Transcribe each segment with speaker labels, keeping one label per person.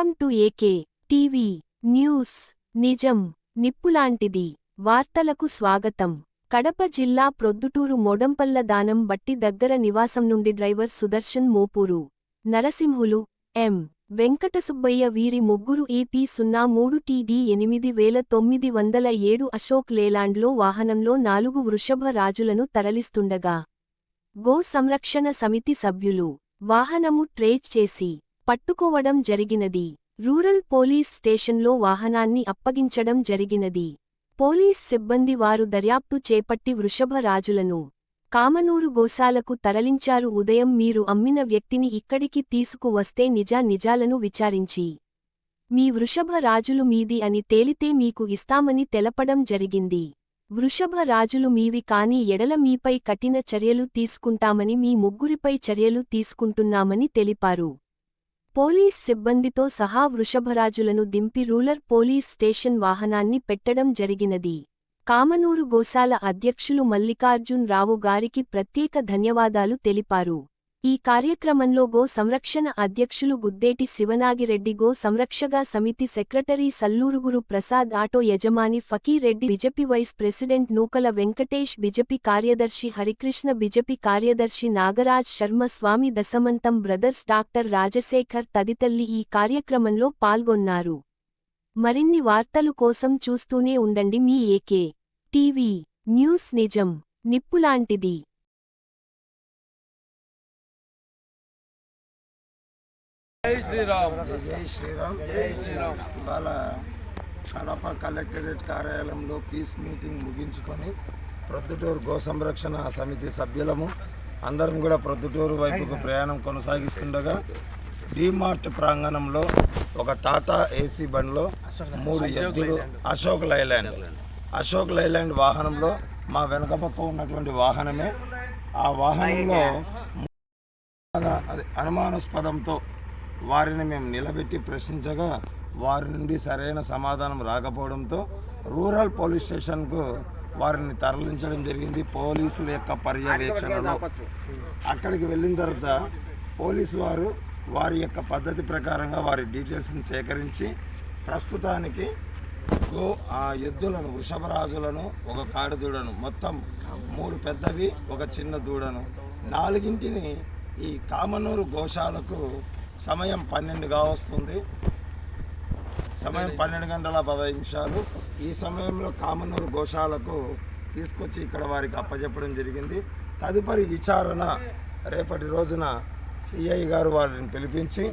Speaker 1: Welcome to AK TV news. నిజం నిప్పులాంటిది. వార్తలకు స్వాగతం. కడప జిల్లా ప్రొద్దుటూరు మొడంపల్ల దానం బట్టి దగ్గర నివాసం నుండి డ్రైవర్ సుదర్శన్ మోపూరు. నరసింహులు ఎం. వెంకటసుబ్బయ్య వీరి ముగ్గురు ఏపీ సున్నా మూడు టీడీ ఎనిమిది వేల తొమ్మిది వందల ఏడు అశోక్ లేలాండ్లో వాహనంలో నాలుగు వృషభ రాజులను తరలిస్తుండగా గో సంరక్షణ సమితి సభ్యులు వాహనము ట్రేజ్ చేసి పట్టుకోవడం జరిగినది. రూరల్ పోలీస్ స్టేషన్లో వాహనాన్ని అప్పగించడం జరిగినది. పోలీస్ సిబ్బంది వారు దర్యాప్తు చేపట్టి వృషభ రాజులను కామనూరు గోశాలకు తరలించారు. ఉదయం మీరు అమ్మిన వ్యక్తిని ఇక్కడికి తీసుకువస్తే నిజా నిజాలను విచారించి మీ వృషభ రాజులు మీది అని తేలితే మీకు ఇస్తామని తెలపడం జరిగింది. వృషభ రాజులు మీవి కాని ఎడల మీపై కఠిన చర్యలు తీసుకుంటామని మీ ముగ్గురిపై చర్యలు తీసుకుంటున్నామని తెలిపారు. పోలీస్ సిబ్బందితో సహా వృషభరాజులను దింపి రూలర్ పోలీస్ స్టేషన్ వాహనాన్ని పెట్టడం జరిగినది. కామనూరు గోశాల అధ్యక్షులు మల్లికార్జున్ రావు గారికి ప్రత్యేక ధన్యవాదాలు తెలిపారు. ఈ కార్యక్రమంలో గో సంరక్షణ అధ్యక్షులు గుద్దేటి శివనాగిరెడ్డి గో సంరక్షగా సమితి సెక్రటరీ సల్లూరుగురు ప్రసాద్ ఆటో యజమాని Fakireddy BJP vice president Nukala Venkatesh BJP కార్యదర్శి హరికృష్ణ బిజెపి కార్యదర్శి నాగరాజ్ శర్మ స్వామి దశమంతం బ్రదర్స్ డాక్టర్ రాజశేఖర్ తదితల్లి ఈ కార్యక్రమంలో పాల్గొన్నారు. మరిన్ని వార్తలు కోసం చూస్తూనే ఉండండి మీ ఏకే టీవీ న్యూస్ నిజం నిప్పులాంటిది.
Speaker 2: శ్రీరామ్.
Speaker 3: జై శ్రీరామ్.
Speaker 2: జై శ్రీరామ్.
Speaker 3: ఇవాళ కడప కలెక్టరేట్ కార్యాలయంలో పీస్ మీటింగ్ ముగించుకొని ప్రొద్దుటూరు గో సంరక్షణ సమితి సభ్యులము అందరం కూడా ప్రొద్దుటూరు వైపుకు ప్రయాణం కొనసాగిస్తుండగా డీమార్ట్ ప్రాంగణంలో ఒక టాటా ఏసీ బండ్లో మూడు ఎద్దులు అశోక్ లైలాండ్. అశోక్ లైలాండ్ వాహనంలో మా వెనక పక్క ఉన్నటువంటి వాహనమే. ఆ వాహనంలో అది అనుమానాస్పదంతో వారిని మేము నిలబెట్టి ప్రశ్నించగా వారి నుండి సరైన సమాధానం రాకపోవడంతో రూరల్ పోలీస్ స్టేషన్కు వారిని తరలించడం జరిగింది పోలీసుల యొక్క పర్యవేక్షణలో. అక్కడికి వెళ్ళిన తర్వాత పోలీసు వారు వారి యొక్క పద్ధతి ప్రకారంగా వారి డీటెయిల్స్ని సేకరించి ప్రస్తుతానికి గో ఆ ఎద్దులను వృషభరాజులను ఒక కాడు దూడను మొత్తం మూడు పెద్దవి ఒక చిన్న దూడను నాలుగింటిని ఈ కామనూరు గోశాలకు సమయం పన్నెండుగా వస్తుంది సమయం పన్నెండు గంటల పదహైదు నిమిషాలు. ఈ సమయంలో కామనూరు గోశాలకు తీసుకొచ్చి ఇక్కడ వారికి అప్పచెప్పడం జరిగింది. తదుపరి విచారణ రేపటి రోజున సిఐ గారు వారిని పిలిపించి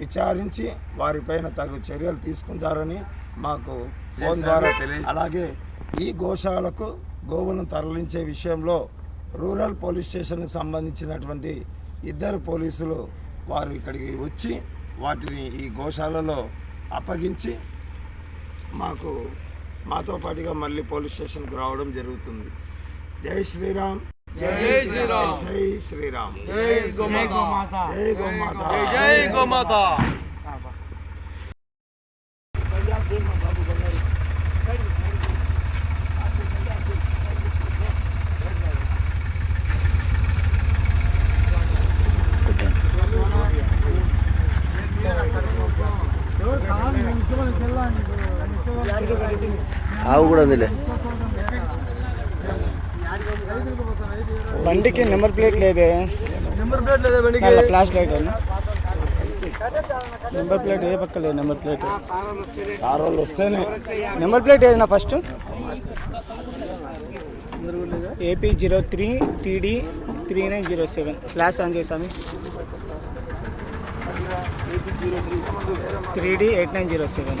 Speaker 3: విచారించి వారిపైన తగు చర్యలు తీసుకుంటారని మాకు ఫోన్ ద్వారా తెలియ అలాగే ఈ గోశాలకు గోవులను తరలించే విషయంలో రూరల్ పోలీస్ స్టేషన్కి సంబంధించినటువంటి ఇద్దరు పోలీసులు వారు ఇక్కడికి వచ్చి వాటిని ఈ గోశాలలో అప్పగించి మాకు మాతో పాటుగా మళ్ళీ పోలీస్ స్టేషన్కి రావడం జరుగుతుంది. జై శ్రీరామ్.
Speaker 2: జై శ్రీరామ్.
Speaker 3: జై శ్రీరామ్.
Speaker 2: జై గోమాత.
Speaker 3: జై గోమాత.
Speaker 2: జై గోమాత.
Speaker 4: ఆవు కూడా ఉందిలే
Speaker 5: బండికి నెంబర్ ప్లేట్ లేదే.
Speaker 2: నెంబర్ ప్లేట్ లేదా బండికి.
Speaker 5: ఫ్లాష్ లైట్ ఉంది. నెంబర్ ప్లేట్ ఏ పక్క లేదు నెంబర్ ప్లేట్.
Speaker 3: ఆ రోజులు వస్తేనే.
Speaker 5: నెంబర్ ప్లేట్ ఏది నా first? AP zero three TD three nine zero seven. Flash on చేసాము three D eight nine zero seven.